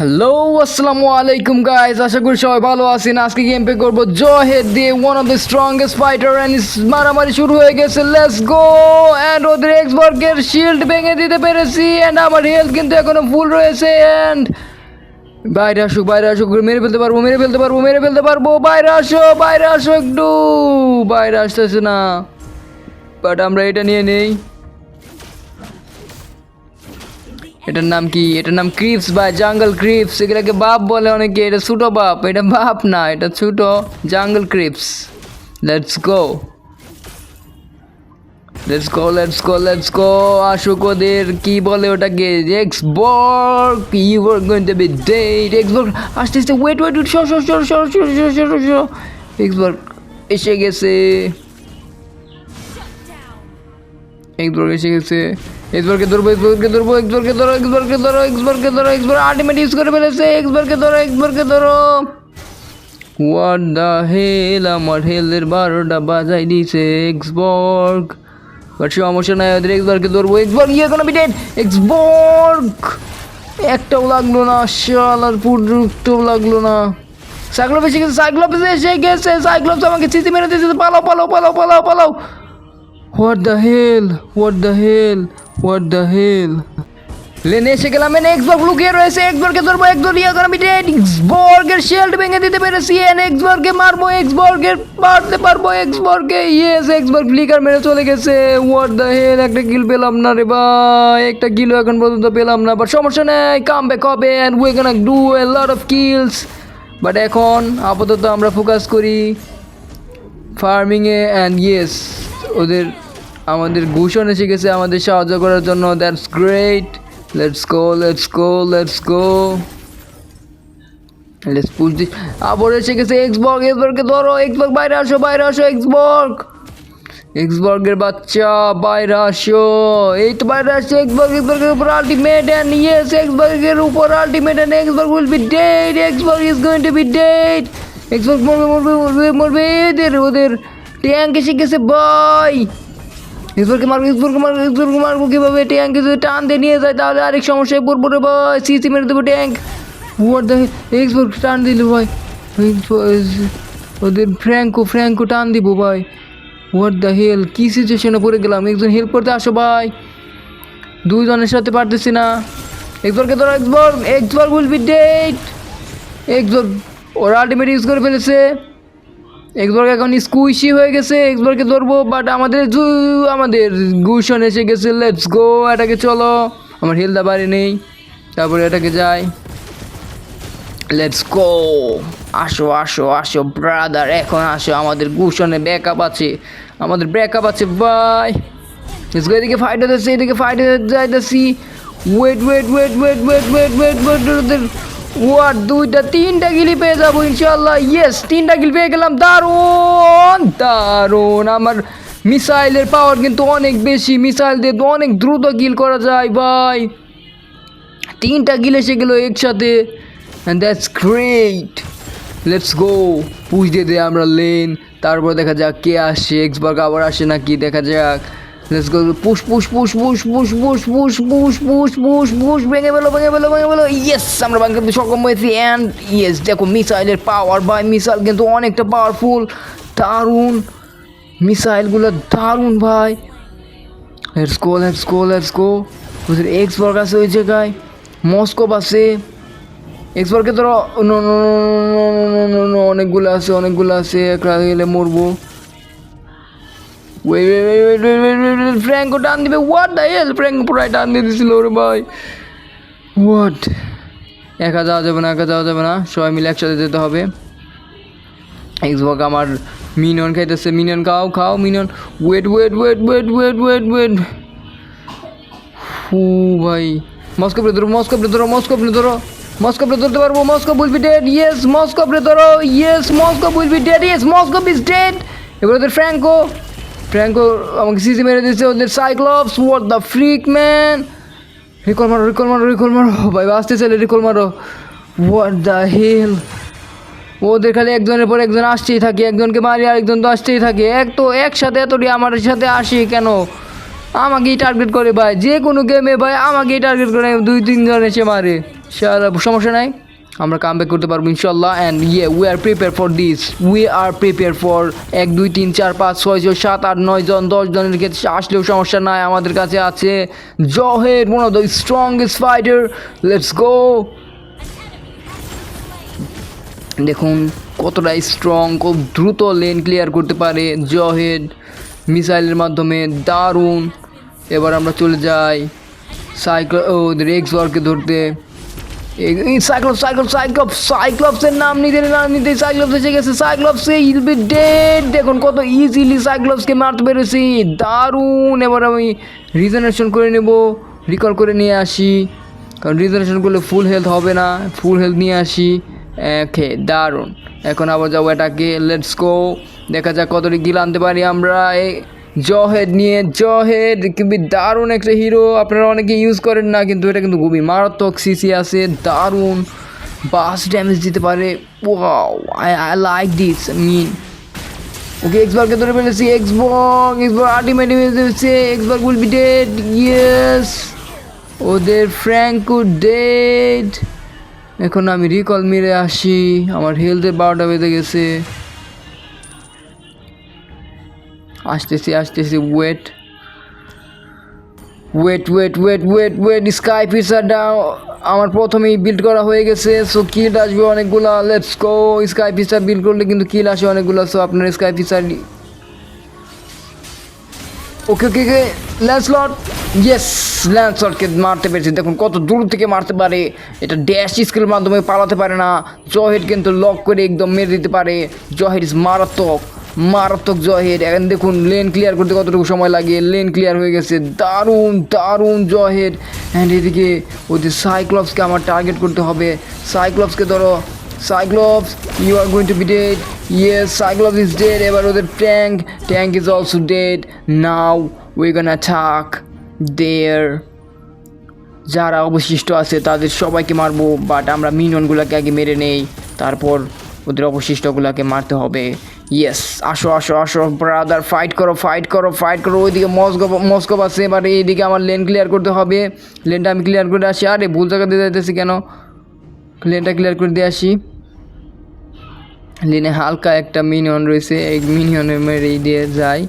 Hello আসসালামু আলাইকুম guys আশা করি সবাই ভালো আছেন। আজকে গেম প্লে করব জহেদ দিয়ে one of the strongest fighter and মারামারি শুরু হয়ে গেছে। লেটস গো অ্যান্ড ওদের এক্সবার্গের শিল্ড ভেঙে দিতে পেরেছি অ্যান্ড আমার হেলথ কিন্তু এখনও ফুল রয়েছে অ্যান্ড বাইরে আসুক বাইরে আসুক, মেরে ফেলতে পারব, মেরে ফেলতে পারব, মেরে ফেলতে পারব। বাইরে আসো বাইরে আসো একটু। বাইরে আসতেছে না। বাট আমরা এটা নিয়ে নেই। এটার নাম কি? এটার নাম ক্রিপস বা জাঙ্গল ক্রিপস। এগুলাকে বাপ বলে অনেকে। এটা ছোটো বাপ, এটা বাপ না, এটা ছোটো jungle creeps. Let's go let's go let's go let's go আসুক ওদের কি বলে ওটাকে? Xborg you are going to be dead Xborg আস্তে আস্তে ওয়েট ওয়েট সর সর সর সর সর সর সর সর এসে গেছে। এক্সবর্গ এসে গেছে। এক্সবর্গকে ধরবো এক্সবর্গকে ধরবো এক্সবর্গকে ধরো এক্সবর্গকে ধরো এক্সবর্গকে ধরো আল্টিমেট ইউজ করে ফেলেছে এক্সবর্গকে ধরো এক্সবর্গকে ধরো। হোয়াট হেল আমার হেলের বারোটা বাজাই দিছে এক্সবর্গ বাট সমস্যা নাই, ওদের এক্সবর্গকে ধরবো ইয়ে কোনো বিটেন এক্সবর্গ একটাও লাগল না শালার পুরোটাও লাগল না। সাইক্লোপ এসে গেছে সাইক্লোপ এসে গেছে সাইক্লোপস আমাকে চিঠি মেরে দিয়েছে, পালাও পালাও পালাও পালাও পালাও। What the hell what the hell what the hell লেনে এসে গেলাম এনে এক্সবর্গ লুকিয়ে রয়েছে। এক্সবর্গকে ধরবো এক্সবর্গ ইয়ে করে মিটে এক্সবর্গের শিল্ড ভেঙে দিতে পেরেছি এন এক্সবর্গকে মারবো এক্সবর্গের মারতে পারব এক্সবর্গকে ইয়েস এক্সবর্গ ফ্লিকার মেরে চলে গেছে। হোয়াট দ্য হেল একটা কিল পেলাম না রে ভাই। একটা কিল এখন পর্যন্ত পেলাম না বাট সমস্যা নেই কাম ব্যাক হবে and we gonna do a lot of kills but এখন আপাতত আমরা ফোকাস করি ফার্মিংয়ে অ্যান্ড ইয়েস ওদের আমাদের ঘুষণ এসে গেছে আমাদের সাহায্য করার জন্য। That's great let's go let's go let's go let's push this আবার এসে গেছে এক্সবর্গ এক্সবর্গকে ধরো। এক্সবর্গ বাইরে আসো বাইরে আসো এক্সবর্গ এক্সবর্গের বাচ্চা, বাইরে আসো। এই তো বাইরে আসছে এক্সবর্গ এক্সবর্গের উপর আলটিমেট অ্যান্ড ইয়েস এক্সবর্গের উপর ultimate and Xborg will be dead Xborg is going to be dead Xborg মরবে মরবে মরবে মরবে। এদের, ওদের ট্যাঙ্ক এসে গেছে বাই এক্সবর্গকে মারবো এক্সবর্গকে মারবো এক্সবর্গকে মারবো, কীভাবে ট্যাঙ্ক যদি টান দিয়ে নিয়ে যায় তাহলে আরেক সমস্যায় পড়ব রে ভাই। সিসি মেরে দেবো ট্যাঙ্ক ওর দেখে এক্সবর্গ টান দিল ভাই। ওদের ফ্র্যাঙ্কো ফ্র্যাঙ্কো টান দিব ভাই। হোয়াট দ্য হেল কী সিচুয়েশনে পড়ে গেলাম? একজন হেল্প করতে আসো ভাই। দুইজনের সাথে পারতেছি না। এক্সবর্গকে ধরো Xborg Xborg will be dead Xborg ওরা আলটিমেট ইউজ করে ফেলেছে। এক্সবর্গ এখন স্কুইশি হয়ে গেছে এক্সবর্গকে ধরবো বাট আমাদের জু- আমাদের গুশন এসে গেছে লেটস গো এটাকে চলো আমার হেলদা বাড়ি নেই তারপরে এটাকে যাই লেটস গো আসো আসো আসো ব্রাদার এখন আসো আমাদের গুশনে ব্যাকআপ আছে আমাদের ব্যাকআপ আছে বাই লেটস গো এদিকে ফাইট হতেছে এদিকে ফাইট হতে যাইতেছি wait wait wait wait wait wait wait wait wait দুইটা, তিনটা গিলি পেয়ে যাব ইনশাল্লাহ ইয়েস তিনটা গিল পেয়ে গেলাম। দারুণ দারুণ। আমার মিসাইলের পাওয়ার কিন্তু অনেক বেশি। মিসাইল দিয়ে অনেক দ্রুত কিল করা যায় ভাই। তিনটা গিল এসে গেলো একসাথে। And that's great let's go push দিয়ে দে আমরা লেন তারপর দেখা যাক কে আসে। এক্সবার্গ আবার আসে নাকি? দেখা যাক। Let's go push push push push push push push push push push push ভেঙে বেলো ভেঙে বেলো ভেঙে বেলো ইয়েস আমরা ভাঙতে সক্ষম হয়েছি অ্যান্ড ইয়েস দেখো মিসাইলের পাওয়ার বাই মিসাইল কিন্তু অনেকটা পাওয়ারফুল দারুণ মিসাইলগুলো দারুণ ভাই let's go let's go let's go ওদের এক্সবার্গ আছে ওই জায়গায় মস্কোপ আছে এক্সবার্গে ধরো অনেকগুলো আছে অনেকগুলো আছে একটা গেলে মরবো wait wait wait wait Franco টান দিবে হোয়াট দ্য হেল ফ্র্যাঙ্কো পুরাই টান দিয়ে দিছিল ওরে ভাই হোয়াট একা যাওয়া যাবে না একা যাওয়া যাবে না সবাই মিলে একসাথে যেতে হবে এক্সবার্গ আমার মিনিয়ন খাইতেছে মিনিয়ন খাও খাও minion wait wait wait wait wait wait wait ফু ভাই মস্কো প্রে ধরো মস্কো প্রে ধরো মস্কো প্রে ধরো মস্কো প্রে ধরতে পারব Moskov will be dead yes Moskov pray ধরো yes Moskov will be dead yes Moskov is dead এবার ওদের ফ্র্যাঙ্কো ফ্র্যাঙ্কো আমাকে সিসি মেরে দিয়েছে ওদের Cyclops what the freak man recall মারো রিকল মারো রিকল মারো। ভাই আসতে চলে রিকল মারো। হোয়াট দ্য হেল ওদের খালি একজনের পর একজন আসতেই থাকে, একজনকে মারি, আরেকজন তো আসতেই থাকে। এক তো একসাথে এতটি আমার সাথে আসি কেন? আমাকেই টার্গেট করে ভাই, যে কোনো গেমে ভাই, আমাকেই টার্গেট করে, দুই, তিনজন এসে মারে। শালা সমস্যা নাই? আমরা কাম ব্যাক করতে পারব ইনশাল্লাহ and yeah we are prepare for this we are prepare for এক, দুই, তিন, চার, পাঁচ, ছয় ছয়, সাত, আট, নয় জন, দশ জনের ক্ষেত্রে আসলেও সমস্যা নাই আমাদের কাছে আছে। জহের one of the strongest fighter let's go দেখুন, কতটা স্ট্রং খুব দ্রুত লেন ক্লিয়ার করতে পারে জহেদ মিসাইলের মাধ্যমে, দারুণ। এবার আমরা চলে যাই সাইক্লো ওদের এক্স ওয়ার্কে ধরতে। সাইক্লোপ সাইক্লোপ সাইক্লোপ সাইক্লোপসের নাম নিতে নাম নিতে সাইক্লোপস এসে গেছে। সাইক্লোপসে ইল বি ডেড দেখুন কত ইজিলি সাইক্লোপসকে মারতে পেরেছি। দারুণ। এবার আমি রিজেনারেশন করে নেব। রিকল করে নিয়ে আসি। কারণ রিজেনারেশন করলে ফুল হেলথ হবে না। ফুল হেলথ নিয়ে আসি। ওকে দারুণ। এখন আবার যাব এটাকে লেটস গো দেখা যাক কতটি গিল আনতে পারি আমরা। জহেদ নিয়ে জহেদ খুবই দারুণ একটা হিরো আপনারা অনেকে ইউজ করেন না, কিন্তু এটা কিন্তু খুবই মারাত্মক সিসি আছে, দারুণ। বাস ড্যামেজ দিতে পারে। I like this mean okay এক্সবারকে ধরে ফেলেছি এক্সবক এক্সবার আল্টিমেট দিয়েছে Xborg will be dead yes ওদের ফ্র্যাঙ্কু ডেড এখন আমি রিকল মেরে আসি, আমার হেলথের বারোটা বেজে গেছে। আসতেছি আসতেছি wait wait wait wait wait wait sky পিসারটা আমার প্রথমেই বিল্ড করা হয়ে গেছে সো কিল আসবে অনেকগুলো let's go sky piercer build করলে কিন্তু কিল আসে অনেকগুলো সো আপনার sky piercer okay okay okay Lancelot yes ল্যান্সলটকে মারতে পেরেছি। দেখুন কত দূর থেকে মারতে পারে, এটা ড্যাশ স্কিলের মাধ্যমে পালাতে পারে না। জহের কিন্তু লক করে একদম মেরে দিতে পারে। জহের ইজ মারাত্মক। মারাত্মক জয় হেড এখন দেখুন লেন ক্লিয়ার করতে কতটুকু সময় লাগে লেন ক্লিয়ার হয়ে গেছে। দারুণ দারুণ জয় হেড অ্যান্ড এদিকে ওদের সাইক্লপসকে আমার টার্গেট করতে হবে। সাইক্লপসকে ধরো। Cyclops you are going to be dead yes Cyclops is dead এবার ওদের tank tank is also dead now we gonna attack there যারা অবশিষ্ট আছে, তাদের সবাইকে মারবো বাট আমরা মিনিয়নগুলোকে আগে মেরে নেই। তারপর ওদের অবশিষ্টগুলোকে মারতে হবে। ইয়েস আসো আসো আসো ব্রাদার ফাইট করো ফাইট করো ফাইট করো, ওইদিকে মস্কো মস্কো আছে এবার এইদিকে আমার লেন ক্লিয়ার করতে হবে। লেনটা আমি ক্লিয়ার করে আসি। আরে, ভুল জায়গা দিয়ে যাইতেছি কেন? লেনটা ক্লিয়ার করে দিয়ে আসি। লেনে হালকা একটা মিনিয়ন রয়েছে, এই মিনিয়নের মেরেই দিয়ে যাই।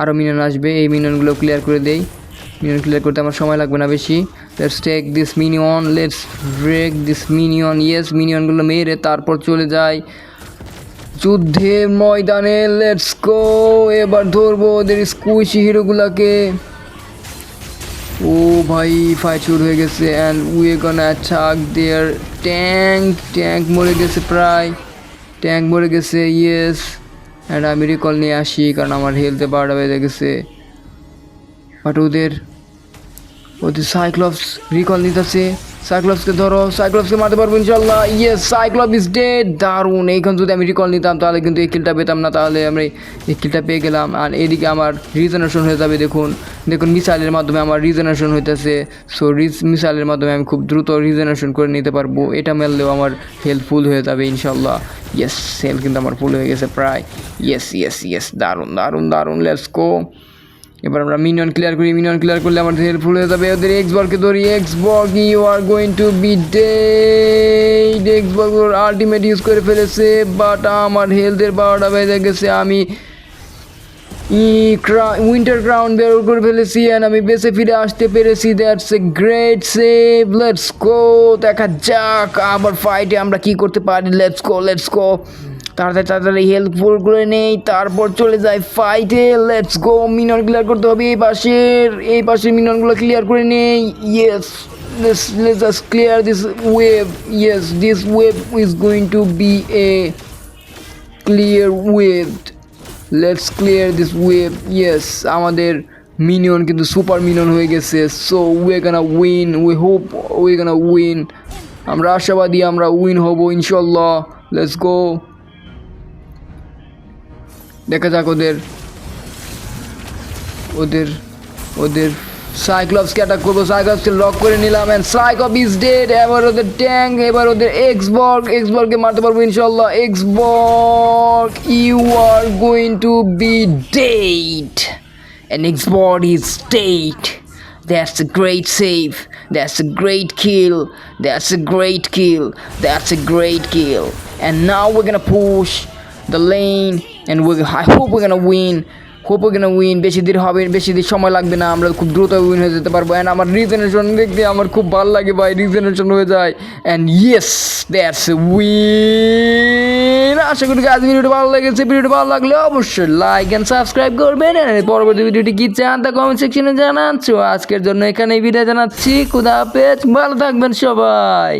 আরও মিনিয়ন আসবে, এই মিনিয়নগুলো ক্লিয়ার করে দেই। মিনিয়ন ক্লিয়ার করতে আমার সময় লাগবে না বেশি। Let's take this minion let's break this minion yes মিনিয়নগুলো মেরে তারপর চলে যাই। যুদ্ধের ময়দানে লেটস গো এবার ধরবো ওদের স্কুইশি হিরোগুলাকে। ও ভাই ফাইট শুরু হয়ে গেছে and we gonna attack their tank tank মরে গেছে প্রায়। ট্যাঙ্ক মরে গেছে ইয়েস অ্যান্ড আমি রিকল নিয়ে আসি, কারণ আমার হেলথে বারোটা বেজে গেছে। বাট ওদের ওদের সাইক্লপস রিকল নিতেছে। সাইক্লপসকে ধরো সাইক্লপসকে মারতে পারব ইনশাল্লাহ ইয়ে সাইক্লপ ইজ ডেড দারুণ। এইখান যদি আমি রিকল নিতাম, তাহলে কিন্তু এই কিলটা পেতাম না, তাহলে আমি এই কিলটা পেয়ে গেলাম। আর এদিকে আমার রিজেনারেশন হয়ে যাবে, দেখুন। দেখুন মিসাইলের মাধ্যমে আমার রিজেনারেশন হইতেছে। সো রিজ মিসাইলের মাধ্যমে আমি খুব দ্রুত রিজেনারেশন করে নিতে পারব। এটা মেললেও আমার হেল্প ফুল হয়ে যাবে ইনশাল্লাহ ইয়েস হেল কিন্তু আমার ফুল হয়ে গেছে প্রায়। ইয়েস ইয়েস ইয়েস দারুণ দারুণ দারুণ। লেটস গো এবার আমরা মিনিয়ন ক্লিয়ার করি মিনিয়ন ক্লিয়ার করলে আমাদের হেল্পফুল হয়ে যাবে। ওদের এক্স বলকে ধরি Xborg you are going to be dead Xborg ultimate use করে ফেলেছে বাট আমার হেলথের বারোটা বেজে গেছে। আমি উইন্টার গ্রাউন্ড বের করে ফেলেছি অ্যান্ড আমি বেঁচে ফিরে আসতে পেরেছি। That's a great save let's go দেখা যাক, আবার ফাইটে আমরা কি করতে পারি। লেটস গো লেটস গো তাড়াতাড়ি তাড়াতাড়ি হেল্পফুল করে নেই, তারপর চলে যায় ফাইটে লেটস গো মিনন ক্লিয়ার করতে হবে এই পাশের এই পাশের মিননগুলো ক্লিয়ার করে নেই yes let's let's just clear this wave, yes, this wave is going to be a clear wave let's clear this wave yes আমাদের মিনিয়ন কিন্তু সুপার মিনিয়ন হয়ে গেছে so we gonna win we hope we gonna win আমরা আশাবাদী আমরা win হব, ইনশাল্লাহ let's go দেখা যাক ওদের ওদের ওদের সাইক্লপসকে অ্যাটাক করব সাইক্লপসকে লক করে নিলাম অ্যান্ড সাইক্লপ ইজ ডেড এবার ওদের ট্যাঙ্ক এবার ওদের এক্সবর্গ এক্সবর্গকে মারতে পারব ইনশাল্লাহ Xborg you are going to be dead and Xborg is dead That's a great save. That's a great kill. That's a great kill. That's a great kill. And now we're gonna push the lane, and we, I hope we're gonna win. We're gonna win. বেশি দিন হবে, বেশি দিন সময় লাগবে না। আমরা খুব দ্রুত উইন হয়ে যেতে পারব। অ্যান্ড আমার রিজেনারেশন দেখতে আমার খুব ভালো লাগে ভাই রিজেনারেশন হয়ে যায়। অ্যান্ড ইয়েস দ্যাটস উইন আশা করি আজ ভিডিওটি ভালো লেগেছে। ভিডিওটি ভালো লাগলে অবশ্যই লাইক অ্যান্ড সাবস্ক্রাইব করবেন। পরবর্তী ভিডিওটি কি চান তা কমেন্ট সেকশনে জানাচ্ছ আজকের জন্য এখানেই বিদায় জানাচ্ছি। খুদা হাফেজ। ভালো থাকবেন সবাই।